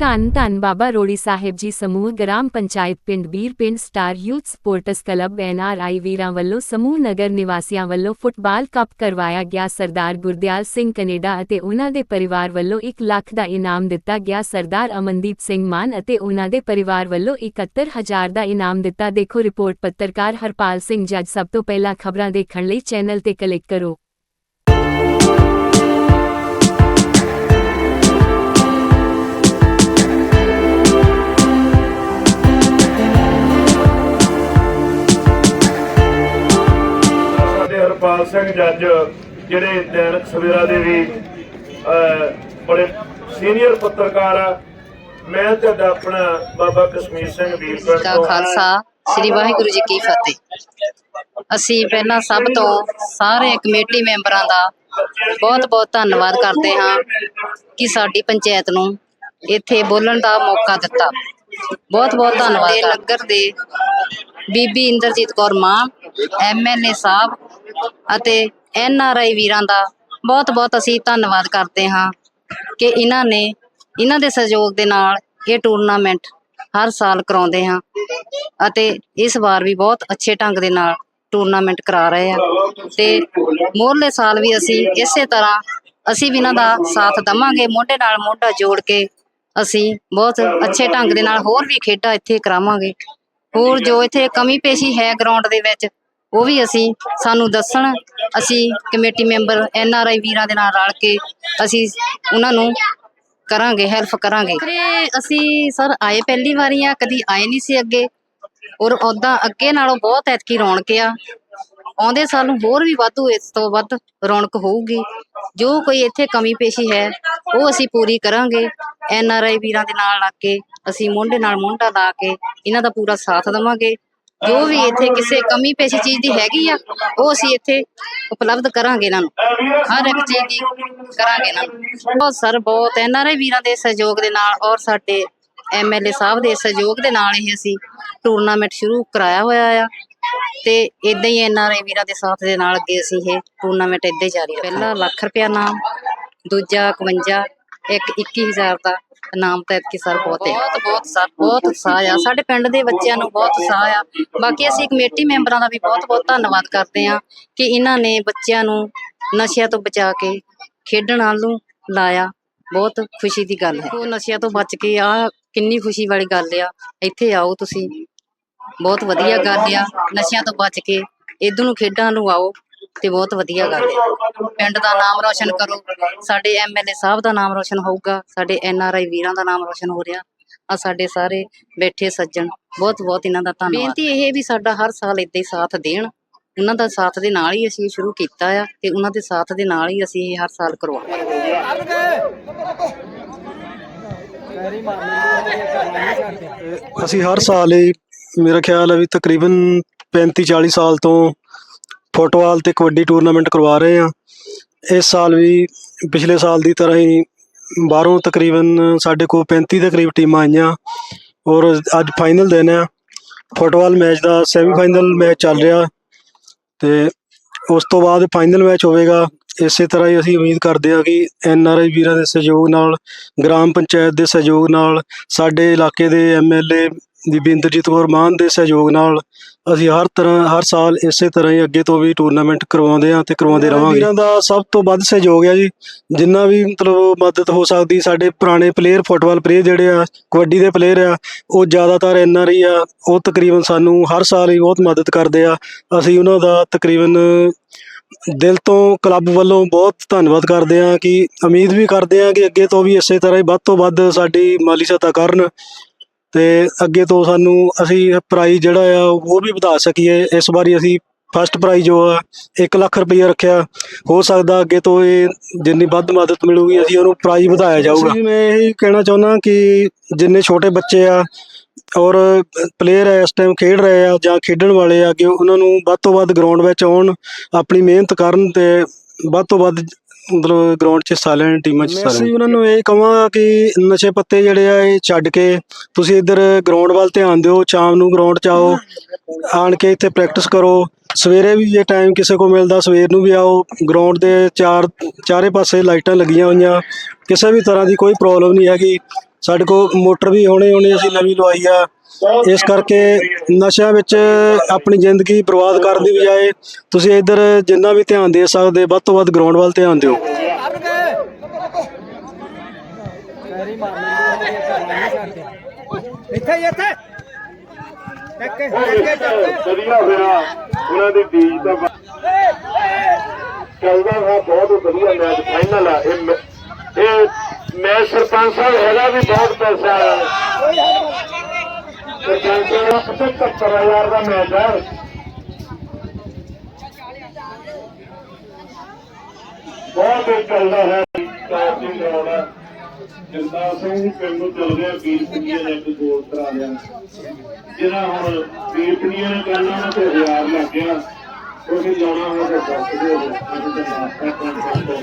ਧੰਨ ਧੰਨ ਬਾਬਾ ਰੋੜੀ ਸਾਹਿਬ ਜੀ ਸਮੂਹ, ਗ੍ਰਾਮ ਪੰਚਾਇਤ ਪਿੰਡ ਬੀਰ ਪਿੰਡ star youth sports club NRI ਵੀਰਾਂ ਵੱਲੋਂ ਸਮੂਹ ਨਗਰ ਨਿਵਾਸੀਆਂ ਵੱਲੋਂ ਫੁੱਟਬਾਲ ਕੱਪ ਕਰਵਾਇਆ ਗਿਆ। ਸਰਦਾਰ ਗੁਰਦਿਆਲ ਸਿੰਘ ਕੈਨੇਡਾ ਅਤੇ ਉਹਨਾਂ ਦੇ ਪਰਿਵਾਰ ਵੱਲੋਂ 1 ਲੱਖ ਦਾ ਇਨਾਮ ਦਿੱਤਾ ਗਿਆ। ਸਰਦਾਰ ਅਮਨਦੀਪ ਸਿੰਘ ਮਾਨ ਅਤੇ ਉਹਨਾਂ ਦੇ ਪਰਿਵਾਰ ਵੱਲੋਂ 71000 ਦਾ ਇਨਾਮ ਦਿੱਤਾ। ਦੇਖੋ ਰਿਪੋਰਟ ਪੱਤਰਕਾਰ ਹਰਪਾਲ ਸਿੰਘ। ਜੱਜ, ਸਭ ਤੋਂ ਪਹਿਲਾਂ ਖਬਰਾਂ ਦੇਖਣ ਲਈ ਚੈਨਲ ਤੇ ਕਲਿੱਕ ਕਰੋ। ਸਿੰਘ ਜੱਜ ਜਿਹੜੇ ਦੈਨਿਕ ਸਵੇਰਾ ਦੇ ਵੀ ਬੜੇ ਸੀਨੀਅਰ ਪੱਤਰਕਾਰ ਆ। ਮੈਂ ਤੁਹਾਡਾ ਆਪਣਾ ਬਾਬਾ ਕਸ਼ਮੀਰ ਸਿੰਘ ਵੀਰ ਪਿੰਡ ਦਾ ਤੋਂ ਖਾਲਸਾ। ਸ੍ਰੀ ਵਾਹਿਗੁਰੂ ਜੀ ਕੀ ਫਤਿਹ। ਅਸੀਂ ਪਹਿਲਾਂ ਸਭ ਤੋਂ ਸਾਰੇ ਕਮੇਟੀ ਮੈਂਬਰਾਂ ਦਾ ਬਹੁਤ ਬਹੁਤ ਧੰਨਵਾਦ ਕਰਦੇ ਹਾਂ ਕਿ ਸਾਡੀ ਪੰਚਾਇਤ ਨੂੰ ਇੱਥੇ ਬੋਲਣ ਦਾ ਮੌਕਾ ਦਿੱਤਾ। ਬਹੁਤ ਬਹੁਤ ਧੰਨਵਾਦ ਨਗਰ ਦੇ ਬੀਬੀ ਇੰਦਰਜੀਤ ਕੌਰ ਮਾਂ ਐਮਐਲਏ ਸਾਹਿਬ ਅਤੇ ਆਈ ਵੀਰਾਂ ਦਾ ਬਹੁਤ ਬਹੁਤ ਅਸੀਂ ਧੰਨਵਾਦ ਕਰਦੇ ਹਾਂ ਕਿ ਇਹਨਾਂ ਨੇ ਇਹਨਾਂ ਦੇ ਸਹਿਯੋਗ ਦੇ ਨਾਲ ਇਹ ਟੂਰਨਾਮੈਂਟ ਹਰ ਸਾਲ ਕਰਾਉਂਦੇ ਹਾਂ ਅਤੇ ਇਸ ਵਾਰ ਵੀ ਬਹੁਤ ਅੱਛੇ ਢੰਗ ਦੇ ਨਾਲ ਟੂਰਨਾਮੈਂਟ ਕਰਾ ਰਹੇ ਆ ਤੇ ਮੋਹਰਲੇ ਸਾਲ ਵੀ ਅਸੀਂ ਇਸੇ ਤਰ੍ਹਾਂ ਅਸੀਂ ਵੀ ਇਹਨਾਂ ਦਾ ਸਾਥ ਦਵਾਂਗੇ, ਮੋਢੇ ਨਾਲ ਮੋਢਾ ਜੋੜ ਕੇ ਅਸੀਂ ਬਹੁਤ ਅੱਛੇ ਢੰਗ ਦੇ ਨਾਲ ਹੋਰ ਵੀ ਖੇਡਾਂ ਇੱਥੇ ਕਰਾਵਾਂਗੇ। ਹੋਰ ਜੋ ਇੱਥੇ ਕਮੀ ਪੇਸ਼ੀ ਹੈ ਗਰਾਊਂਡ ਦੇ ਵਿੱਚ ਉਹ ਵੀ ਅਸੀਂ ਸਾਨੂੰ ਦੱਸਣ, ਅਸੀਂ committee member N R I ਵੀਰਾਂ ਦੇ ਨਾਲ ਰਲ ਕੇ ਅਸੀਂ ਉਹਨਾਂ ਨੂੰ ਕਰਾਂਗੇ ਹੈਲਪ ਕਰਾਂਗੇ। ਅਸੀਂ ਸਰ ਆਏ ਪਹਿਲੀ ਵਾਰੀ ਆ, ਕਦੀ ਆਏ ਨਹੀਂ ਸੀ ਅੱਗੇ। ਔਰ ਉਦਾਂ ਅੱਗੇ ਨਾਲੋਂ ਬਹੁਤ ਐਤਕੀ ਰੌਣਕ ਆ। ਆਉਂਦੇ ਸਾਲ ਨੂੰ ਹੋਰ ਵੀ ਵਾਧੂ ਇਸ ਤੋਂ ਵੱਧ ਰੌਣਕ ਹੋਊਗੀ। ਜੋ ਕੋਈ ਇੱਥੇ ਕਮੀ ਪੇਸ਼ੀ ਹੈ, ਉਹ ਅਸੀਂ ਪੂਰੀ ਕਰਾਂਗੇ। ਐਨ ਆਰ ਆਈ ਵੀਰਾਂ ਦੇ ਨਾਲ ਲੱਗ ਕੇ, ਅਸੀਂ ਮੋਢੇ ਨਾਲ ਮੋਢਾ ਲਾ ਕੇ, ਇਹਨਾਂ ਦਾ ਪੂਰਾ ਸਾਥ ਦੇਵਾਂਗੇ। ਜੋ ਵੀ ਇੱਥੇ ਕਿਸੇ ਕਮੀ ਪੇਸ਼ੀ ਚੀਜ਼ ਦੀ ਹੈਗੀ ਆ, ਉਹ ਅਸੀਂ ਇੱਥੇ ਉਪਲਬਧ ਕਰਾਂਗੇ ਇਹਨਾਂ ਨੂੰ। ਹਰ ਇੱਕ ਚੀਜ਼ ਦੀ ਕਰਾਂਗੇ ਇਹਨਾਂ ਨੂੰ। ਬਹੁਤ ਸਰ, ਬਹੁਤ ਐਨ ਵੀਰਾਂ ਦੇ ਸਹਿਯੋਗ ਦੇ ਨਾਲ ਔਰ ਸਾਡੇ ਐਮਐਲਏ ਸਾਹਿਬ ਦੇ ਸਹਿਯੋਗ ਦੇ ਨਾਲ ਇਹ ਅਸੀਂ ਟੂਰਨਾਮੈਂਟ ਸ਼ੁਰੂ ਕਰਾਇਆ ਹੋਇਆ ਆ। ਤੇ ਇਦਾਂ ਹੀ ਐਨ ਆਰ ਆਈ ਵੀਰਾਂ ਦੇ ਸਾਥ ਦੇ ਨਾਲ ਅੱਗੇ ਅਸੀਂ ਇਹ ਟੂਰਨਾਮੈਂਟ ਇਦਾਂ ਹੀ ਜਾਰੀ ਰੱਖਾਂਗੇ। ਪਹਿਲਾ ਲੱਖ ਰੁਪਇਆ ਨਾਮ, ਦੂਜਾ 51 ਇੱਕ 21000 ਦਾ ਨਾਮ ਤਾਂ ਇਤਕੀ ਸਰ ਬਹੁਤ ਹੈ। ਬਹੁਤ ਬਹੁਤ ਸਰ, ਬਹੁਤ ਉਤਸ਼ਾਹ ਆ। ਸਾਡੇ ਪਿੰਡ ਦੇ ਬੱਚਿਆਂ ਨੂੰ ਬਹੁਤ ਉਤਸ਼ਾਹ ਆ। ਬਾਕੀ ਅਸੀਂ ਕਮੇਟੀ ਮੈਂਬਰਾਂ ਦਾ ਵੀ ਬਹੁਤ ਬਹੁਤ ਧੰਨਵਾਦ ਕਰਦੇ ਆ ਕਿ ਇਹਨਾਂ ਨੇ ਬੱਚਿਆਂ ਨੂੰ ਨਸ਼ਿਆਂ ਤੋਂ ਬਚਾ ਕੇ ਖੇਡਣ ਵੱਲ ਲਾਇਆ। ਬਹੁਤ ਖੁਸ਼ੀ ਦੀ ਗੱਲ ਹੈ। ਉਹ ਨਸ਼ਿਆਂ ਤੋਂ ਬਚ ਕੇ ਆ ਕਿੰਨੀ ਖੁਸ਼ੀ ਵਾਲੀ ਗੱਲ ਆ। ਇੱਥੇ ਆਓ ਤੁਸੀਂ। ਬਹੁਤ ਵਧੀਆ ਗੱਲ ਆ। ਨਸ਼ਿਆਂ ਤੋਂ ਬਚ ਕੇ ਇਧਰ ਨੂੰ ਖੇਡਾਂ ਨੂੰ ਆਓ। ਤੇ ਬਹੁਤ ਵਧੀਆ ਗੱਲ ਹੈ। ਪਿੰਡ ਦਾ ਨਾਮ ਰੋਸ਼ਨ ਕਰੋ। ਸਾਡੇ ਐਮਐਲਏ ਸਾਹਿਬ ਦਾ ਨਾਮ ਰੋਸ਼ਨ ਹੋਊਗਾ। ਸਾਡੇ ਐਨਆਰਆਈ ਵੀਰਾਂ ਦਾ ਨਾਮ ਰੋਸ਼ਨ ਹੋ ਰਿਹਾ। ਆ ਸਾਡੇ ਸਾਰੇ ਬੈਠੇ ਸੱਜਣ ਬਹੁਤ ਬਹੁਤ ਇਹਨਾਂ ਦਾ ਧੰਨਵਾਦ। ਬੇਨਤੀ ਇਹ ਵੀ ਸਾਡਾ ਹਰ ਸਾਲ ਇਦਾਂ ਹੀ ਸਾਥ ਦੇਣ। ਉਹਨਾਂ ਦਾ ਸਾਥ ਦੇ ਨਾਲ ਹੀ ਅਸੀਂ ਇਹ ਸ਼ੁਰੂ ਕੀਤਾ ਆ ਤੇ ਉਹਨਾਂ ਦੇ ਸਾਥ ਦੇ ਨਾਲ ਹੀ ਅਸੀਂ ਇਹ ਹਰ ਸਾਲ ਕਰਵਾਵਾਂਗੇ ਅਸੀਂ ਹਰ ਸਾਲ ਹੀ ਮੇਰਾ ਖਿਆਲ ਹੈ ਵੀ ਤਕਰੀਬਨ 35 40 ਸਾਲ ਤੋਂ ਫੁੱਟਬਾਲ ਤੇ ਕਬੱਡੀ ਟੂਰਨਾਮੈਂਟ ਕਰਵਾ ਰਹੇ ਹਾਂ। ਇਸ ਸਾਲ ਵੀ ਪਿਛਲੇ ਸਾਲ ਦੀ ਤਰ੍ਹਾਂ ਹੀ ਬਾਹਰੋਂ ਤਕਰੀਬਨ ਸਾਡੇ ਕੋਲ 35 ਦੇ ਕਰੀਬ ਟੀਮਾਂ ਆਈਆਂ। ਔਰ ਅੱਜ ਫਾਈਨਲ ਦਿਨ ਆ ਫੁੱਟਬਾਲ ਮੈਚ ਦਾ ਸੈਮੀ ਫਾਈਨਲ ਮੈਚ ਚੱਲ ਰਿਹਾ। ਤੇ ਉਸ ਤੋਂ ਬਾਅਦ ਫਾਈਨਲ ਮੈਚ ਹੋਵੇਗਾ। ਇਸੇ ਤਰ੍ਹਾਂ ਹੀ ਅਸੀਂ ਉਮੀਦ ਕਰਦੇ ਹਾਂ ਕਿ ਐਨ ਆਰ ਆਈ ਵੀਰਾਂ ਦੇ ਸਹਿਯੋਗ ਨਾਲ, ਗ੍ਰਾਮ ਪੰਚਾਇਤ ਦੇ ਸਹਿਯੋਗ ਨਾਲ, ਸਾਡੇ ਇਲਾਕੇ ਦੇ ਐਮਐਲਏ ਏ ਇੰਦਰਜੀਤ ਕੌਰ ਮਾਨ ਦੇ ਸਹਿਯੋਗ ਨਾਲ ਅਸੀਂ ਹਰ ਤਰ੍ਹਾਂ ਹਰ ਸਾਲ ਇਸੇ ਤਰ੍ਹਾਂ ਹੀ ਅੱਗੇ ਤੋਂ ਵੀ ਟੂਰਨਾਮੈਂਟ ਕਰਵਾਉਂਦੇ ਹਾਂ ਤੇ ਕਰਵਾਉਂਦੇ ਰਵਾਂਗੇ ਵੀਰਾਂ ਦਾ ਸਭ ਤੋਂ ਵੱਧ ਸਹਿਯੋਗ ਹੈ ਜੀ। ਜਿੰਨਾ ਵੀ ਮਤਲਬ ਮਦਦ ਹੋ ਸਕਦੀ ਸਾਡੇ ਪੁਰਾਣੇ ਪਲੇਅਰ ਫੁੱਟਬਾਲ ਪਲੇਅਰ ਜਿਹੜੇ ਆ ਕਬੱਡੀ ਦੇ ਪਲੇਅਰ ਆ ਉਹ ਜ਼ਿਆਦਾਤਰ ਐਨ ਆਰ ਆਈ ਆ ਉਹ ਤਕਰੀਬਨ ਸਾਨੂੰ ਹਰ ਸਾਲ ਹੀ ਬਹੁਤ ਮਦਦ ਕਰਦੇ ਆ। ਅਸੀਂ ਉਹਨਾਂ ਦਾ ਤਕਰੀਬਨ ਦਿਲ ਤੋਂ ਕਲੱਬ ਵੱਲੋਂ ਬਹੁਤ ਧੰਨਵਾਦ ਕਰਦੇ ਹਾਂ ਕਿ ਉਮੀਦ ਵੀ ਕਰਦੇ ਹਾਂ ਕਿ ਅੱਗੇ ਤੋਂ ਵੀ ਇਸੇ ਤਰ੍ਹਾਂ ਹੀ ਵੱਧ ਤੋਂ ਵੱਧ ਸਾਡੀ ਮਾਲੀ ਸਹਾਇਤਾ ਕਰਨ। ਤੇ ਅੱਗੇ ਤੋਂ ਸਾਨੂੰ ਅਸੀਂ ਪ੍ਰਾਈਜ਼ ਜਿਹੜਾ ਆ ਉਹ ਵੀ ਵਧਾ ਸਕੀਏ। ਇਸ ਵਾਰੀ ਅਸੀਂ ਫਸਟ ਪ੍ਰਾਈਜ਼ ਜੋ ਆ 1 ਲੱਖ ਰੁਪਏ ਰੱਖਿਆ। ਹੋ ਸਕਦਾ ਅੱਗੇ ਤੋਂ ਇਹ ਜਿੰਨੀ ਵੱਧ ਮਦਦ ਮਿਲੂਗੀ ਅਸੀਂ ਉਹਨੂੰ ਪ੍ਰਾਈਜ਼ ਵਧਾਇਆ ਜਾਊਗਾ। ਮੈਂ ਇਹ ਕਹਿਣਾ ਚਾਹੁੰਦਾ ਕਿ ਜਿੰਨੇ ਛੋਟੇ ਬੱਚੇ ਆ ਔਰ ਪਲੇਅਰ ਇਸ ਟਾਈਮ ਖੇਡ ਰਹੇ ਆ ਜਾਂ ਖੇਡਣ ਵਾਲੇ ਆ ਕਿ ਉਹਨਾਂ ਨੂੰ ਵੱਧ ਤੋਂ ਵੱਧ ਗਰਾਊਂਡ ਵਿੱਚ ਆਉਣ ਆਪਣੀ ਮਿਹਨਤ ਕਰਨ ਤੇ ਵੱਧ ਤੋਂ ਵੱਧ ਮਤਲਬ ਗਰਾਊਂਡ 'ਚ ਹਿੱਸਾ ਲੈਣ ਟੀਮਾਂ 'ਚ ਹਿੱਸਾ ਲੈਣ ਉਹਨਾਂ ਨੂੰ ਇਹ ਕਹਾਂਗਾ ਕਿ ਨਸ਼ੇ ਪੱਤੇ ਜਿਹੜੇ ਆ ਇਹ ਛੱਡ ਕੇ ਤੁਸੀਂ ਇੱਧਰ ਗਰਾਊਂਡ ਵੱਲ ਧਿਆਨ ਦਿਓ ਸ਼ਾਮ ਨੂੰ ਗਰਾਊਂਡ 'ਚ ਆਓ ਆਣ ਕੇ ਇੱਥੇ ਪ੍ਰੈਕਟਿਸ ਕਰੋ। ਸਵੇਰੇ ਵੀ ਜੇ ਟਾਈਮ ਕਿਸੇ ਕੋ ਮਿਲਦਾ ਸਵੇਰ ਨੂੰ ਵੀ ਆਓ। ਗਰਾਊਂਡ ਦੇ ਚਾਰ ਚਾਰੇ ਪਾਸੇ ਲਾਈਟਾਂ ਲੱਗੀਆਂ ਹੋਈਆਂ। ਕਿਸੇ ਵੀ ਤਰ੍ਹਾਂ ਦੀ ਕੋਈ ਪ੍ਰੋਬਲਮ ਨਹੀਂ ਹੈਗੀ। ਸਾਡੇ ਕੋਲ ਮੋਟਰ ਵੀ ਹੁਣੇ ਹੁਣੇ ਅਸੀਂ ਨਵੀਂ ਲਵਾਈ ਆ। ਇਸ ਕਰਕੇ ਨਸ਼ਿਆਂ ਵਿੱਚ ਆਪਣੀ ਜ਼ਿੰਦਗੀ ਬਰਬਾਦ ਕਰਨ ਦੀ ਬਜਾਏ ਤੁਸੀਂ ਇੱਧਰ ਜਿੰਨਾ ਵੀ ਧਿਆਨ ਦੇ ਸਕਦੇ ਵੱਧ ਤੋਂ ਵੱਧ ਗਰਾਊਂਡ ਵੱਲ ਧਿਆਨ ਦਿਓ। ਇੱਥੇ ਇੱਥੇ। ਟੱਕੇ ਟੱਕੇ ਚੱਕ ਵਧੀਆ ਹੋਇਆ ਉਹਨਾਂ ਦੀ ਬੀਜ ਦਾ ਵਾ- ਚੱਲਦਾ ਵਾ ਬਹੁਤ ਵਧੀਆ ਮੈਚ ਫਾਈਨਲ ਆ। ਇਹ ਮੈਂ ਸਰਪੰਚ ਸਾਹਿਬ, ਹੈਗਾ ਵੀ ਬਹੁਤ ਪੈਸਾ ਆ ਸਰਪੰਚ ਦਾ 75000 ਦਾ ਮੈਚ ਹੈ। ਬਹੁਤ ਹੀ ਚੱਲਦਾ ਹੈ। ਟੌਪ ਦੀ ਗਰਾਉਂਡ ਸਿੰਘ ਪਿੰਡ ਨੂੰ ਚੱਲ ਗਿਆ ਵੀਰ ਨੇ ਇੱਕ ਗੋਲ ਕਰਾ ਲਿਆ ਜਿਹੜਾ ਹੁਣ ਵੀਰਪਨੀਆ ਨੇ ਕਰਨਾ ਉਹਨਾਂ ਤੇ ਹਜ਼ਾਰ ਲੱਗ ਗਿਆ ਉਹ ਵੀ ਲਾਉਣਾ ਹੋਇਆ ਤਾਂ ਦੱਸ ਦਿਓ।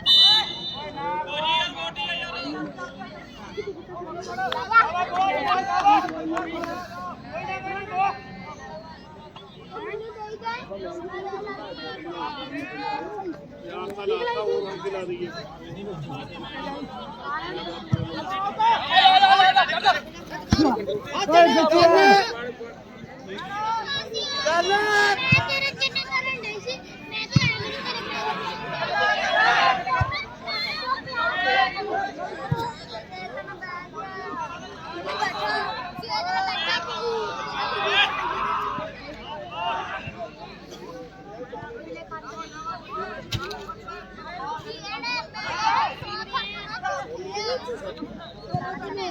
Karena ਕੰਮ ਕਰਦੇ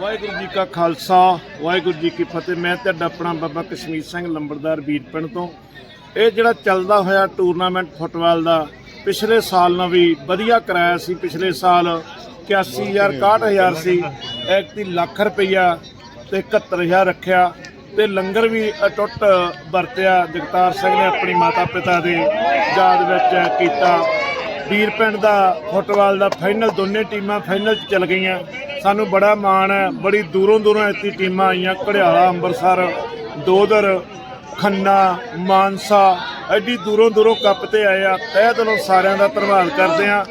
ਵਾਹਿਗੁਰੂ ਜੀ ਕਾ ਖਾਲਸਾ, ਵਾਹਿਗੁਰੂ ਜੀ ਕੀ ਫਤਿਹ। ਮੈਂ ਤੁਹਾਡਾ ਆਪਣਾ ਬਾਬਾ ਕਸ਼ਮੀਰ ਸਿੰਘ ਲੰਬੜਦਾਰ ਵੀਰਪਿੰਡ ਤੋਂ। ਇਹ ਜਿਹੜਾ ਚੱਲਦਾ ਹੋਇਆ ਟੂਰਨਾਮੈਂਟ ਫੁੱਟਬਾਲ ਦਾ ਪਿਛਲੇ ਸਾਲ ਨਾਲ ਵੀ ਵਧੀਆ ਕਰਾਇਆ ਸੀ। ਪਿਛਲੇ ਸਾਲ 81000 61000 ਸੀ। ਐਕਤੀ ਲੱਖ ਰੁਪਈਆ ਤੇ 71000 ਰੱਖਿਆ ਤੇ ਲੰਗਰ ਵੀ ਅਟੁੱਟ ਵਰਤਿਆ। ਜਗਤਾਰ ਸਿੰਘ ਨੇ ਆਪਣੀ ਮਾਤਾ ਪਿਤਾ ਦੇ ਯਾਦ ਵਿੱਚ ਕੀਤਾ। ਵੀਰ ਪਿੰਡ ਦਾ ਫੁੱਟਬਾਲ ਦਾ ਫਾਈਨਲ ਦੋਨੇ ਟੀਮਾਂ ਫਾਈਨਲ 'ਚ ਚੱਲ ਗਈਆਂ। ਸਾਨੂੰ ਬੜਾ ਮਾਣ ਹੈ, ਬੜੀ ਦੂਰੋਂ ਦੂਰੋਂ ਇੱਥੇ ਟੀਮਾਂ ਆਈਆਂ, ਘੜਿਆਲਾ, ਅੰਮ੍ਰਿਤਸਰ, ਦੋਦਰ, ਖੰਨਾ, ਮਾਨਸਾ, ਐਡੀ ਦੂਰੋਂ ਦੂਰੋਂ ਕੱਪ ਤੇ ਆਏ ਆ। ਤਹਿ ਦਿਲੋਂ ਸਾਰਿਆਂ ਦਾ ਧੰਨਵਾਦ ਕਰਦੇ ਆ